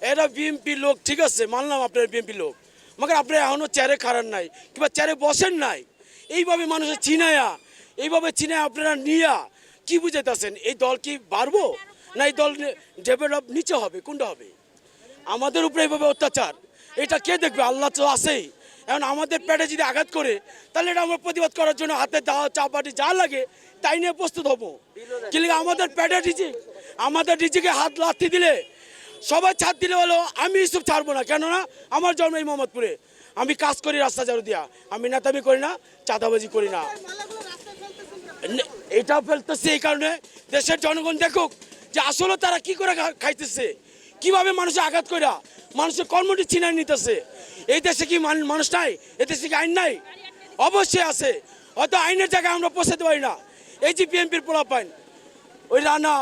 এটা বিএমপি লোক, ঠিক আছে, মানলাম আপনার বিএমপি লোক। মগর আপনি এখনও চেয়ারে খারান নাই, কিংবা চেয়ারে বসেন নাই। এইভাবে মানুষের চিনায়া এইভাবে চিনায় আপনারা নিয়া, কি বুঝাইতেছেন, এই দল কি বাড়বো? না এই দল ডেভেলপ নিচে হবে, কোনটা হবে? আমাদের উপরে এইভাবে অত্যাচার, এটা কে দেখবে? আল্লাহ তো আছেই। এখন আমাদের পেটে যদি আঘাত করে, তাহলে এটা আমরা প্রতিবাদ করার জন্য হাতে দাও চাপাটি যা লাগে, তাই নিয়ে প্রস্তুত হব। কিন্তু আমাদের পেটে ডিজি আমাদের ডিজিকে হাত লাথি দিলে সবাই ছাড় দিলে বলো, আমি ইসুফ ছাড়বো না। কেননা আমার জন্ম এই মোহাম্মদপুরে। আমি কাজ করি রাস্তা ঝাড়ু দিয়া। আমি নেতামি করি না, চাঁদাবাজি করি না। এটা ফেলতেছে এই কারণে দেশের জনগণ দেখুক যে আসলে তারা কি করে খাইতেছে। কীভাবে মানুষে আঘাত কইরা মানুষের কর্মটি চিনাই নিতেছে। এই দেশে কি মানুষ নাই? এই দেশে কি আইন নাই? অবশ্যই আছে। হয়তো আইনের জায়গায় আমরা পৌঁছাতে পারি না। এই যে বিএনপির পোলাপাইন, ওই রানা,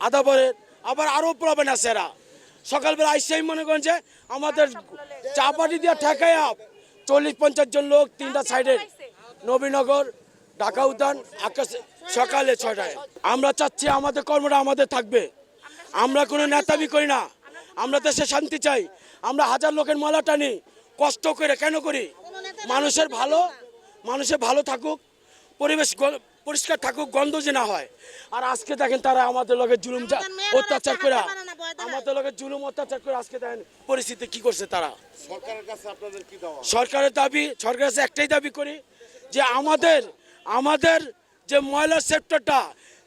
আদাবরের, আবার আরও পোলাপাইন আছে এরা। সকালবেলা আইসে আমি মনে করেন যে আমাদের চা পাটি দিয়ে আপ। চল্লিশ পঞ্চাশ জন লোক তিনটা সাইডে। নবীনগর, ঢাকা উদ্যান, আকাশ সকালে ছটায় আমরা চাচ্ছি আমাদের কর্মটা আমাদের থাকবে। আমরা কোনো নেতাবি করি না। আমরা দেশে শান্তি চাই। আমরা হাজার লোকের মালা টানি। কষ্ট করে কেন করি? মানুষের ভালো মানুষের ভালো থাকুক। পরিবেশ পরিষ্কার থাকুক, গন্ধ যে না হয়। আর আজকে দেখেন তারা আমাদের লগে জুলুম অত্যাচার করে আমাদের লগে জুলুম অত্যাচার করে আজকে দেখেন পরিস্থিতি কি করছে তারা। সরকারের কাছে আপনাদের কি দেওয়া সরকারের দাবি সরকারের কাছে একটাই দাবি করি যে আমাদের আমাদের যে ময়লার সেক্টরটা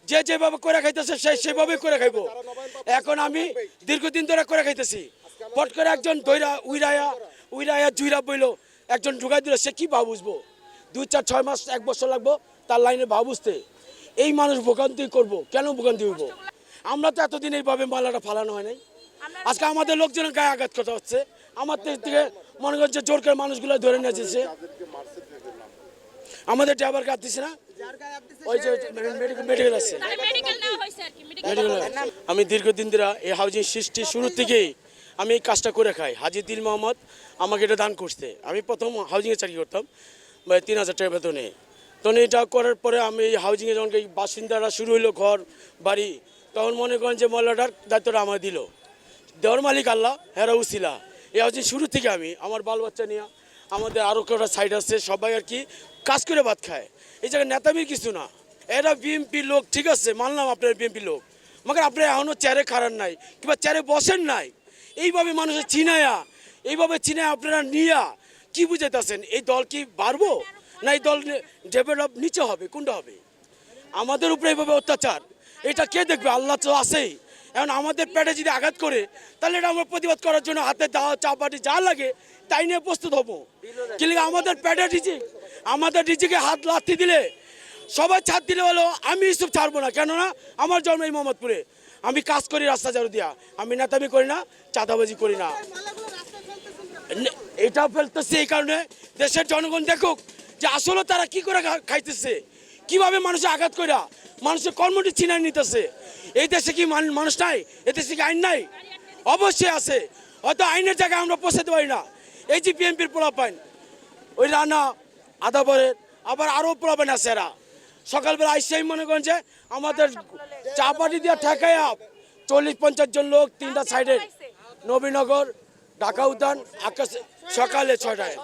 যে যেভাবে করে খাইতেছে সে সেভাবেই করে খাইব। এখন আমি দীর্ঘদিন ধরে করে খাইতেছি। পট করে একজন দইরা উইরায়া উইরায়া জুইরা বইল একজন ঢুকাই দিল সে কি ভাব বুঝব? দুই চার ছয় মাস এক বছর লাগবো তার লাইনে ভাব বুঝতে। এই মানুষ ভোগান্তি করব কেন ভোগান্তি হইব? আমরা তো এতদিন এইভাবে ময়লাটা ফালানো হয় নাই। আজকে আমাদের লোকজনের গায়ে আঘাত করতে হচ্ছে। আমাদের থেকে মনে করছে জোর করে মানুষগুলো ধরে নিয়ে যাচ্ছে তাদেরকে মারছে তাদের নাম আমাদের ড্রাইভার কাট দিছে না ওই যে মেডিকেল আছে। মেডিকেল নেওয়া হয়েছে আর কি মেডিকেল মেডিকেল আমি দীর্ঘদিন ধরে এই হাউজিং সৃষ্টি শুরু থেকেই আমি এই কাজটা করে খাই। হাজি দিল মোহাম্মদ আমাকে এটা দান করছে। আমি প্রথম হাউজিংয়ে চাকরি করতাম তিন হাজার টাকা বেতনে। তখন এটা করার পরে আমি এই হাউজিংয়ে যখন এই বাসিন্দারা শুরু হইল ঘর বাড়ি তখন মনে করেন যে ময়লাটার দায়িত্বটা আমার দিল। দেওয়ার মালিক আল্লাহ হেরা উসিলা এই হাউজিং শুরু থেকে আমি, আমার বাল বাচ্চা নিয়ে, আমাদের আরও কটা সাইড আছে, সবাই আর কি কাজ করে ভাত খায়। এই জায়গায় নেতামির কিছু না। এরা বিএমপি লোক, ঠিক আছে, মানলাম আপনার বিএমপি লোক। মগর আপনি এখনও চেয়ারে খারান নাই, কিংবা চেয়ারে বসেন নাই। এইভাবে মানুষের চিনায়া এইভাবে চিনায় আপনারা নিয়া, কি বুঝাইতেছেন? এই দল কি বাড়বো? না এই দল ডেভেলপ নিচে হবে কোনটা হবে? আমাদের উপরে এইভাবে অত্যাচার। এটা কে দেখবে? আল্লাহ তো আছেই এখন আমাদের পেটে যদি আঘাত করে, তাহলে এটা আমরা প্রতিবাদ করার জন্য হাতে দাও চাপাটি যা লাগে, তাই নিয়ে প্রস্তুত হব। কিন্তু আমাদের পেটে ডিজি আমাদের ডিজিকে হাত লাথি দিলে, সবাই ছাড় দিলে বলো, আমি ইসুফ ছাড়বো না। কেননা, আমার জন্ম এই মোহাম্মদপুরে। আমি কাজ করি রাস্তা ঝাড়ু দিয়া। আমি নেতামি করি না, চাঁদাবাজি করি না। নে- এটা ফেলতেছে এই কারণে দেশের জনগণ দেখুক যে আসলে তারা কি করে খাইতেছে। কীভাবে মানুষে আঘাত কইরা মানুষের কর্মটি চিনাই নিতেছে? এই দেশে কি মানুষ নাই? এই দেশে কি আইন নাই? অবশ্যই আছে। হয়তো আইনের জায়গায় আমরা পৌঁছাতে পারি না। এই যে বিএনপির পোলাপাইন ওই রানা আদাবরের আবার আরও পোলাপাইন আছে এরা। সকালবেলা আইসেই মনে করেন যে আমাদের চা পাটি দিয়ে ঠেকাইয়া চল্লিশ পঞ্চাশ জন লোক তিনটা সাইডের নবীনগর ঢাকা উদ্যান আকাশ সকালে ছটায়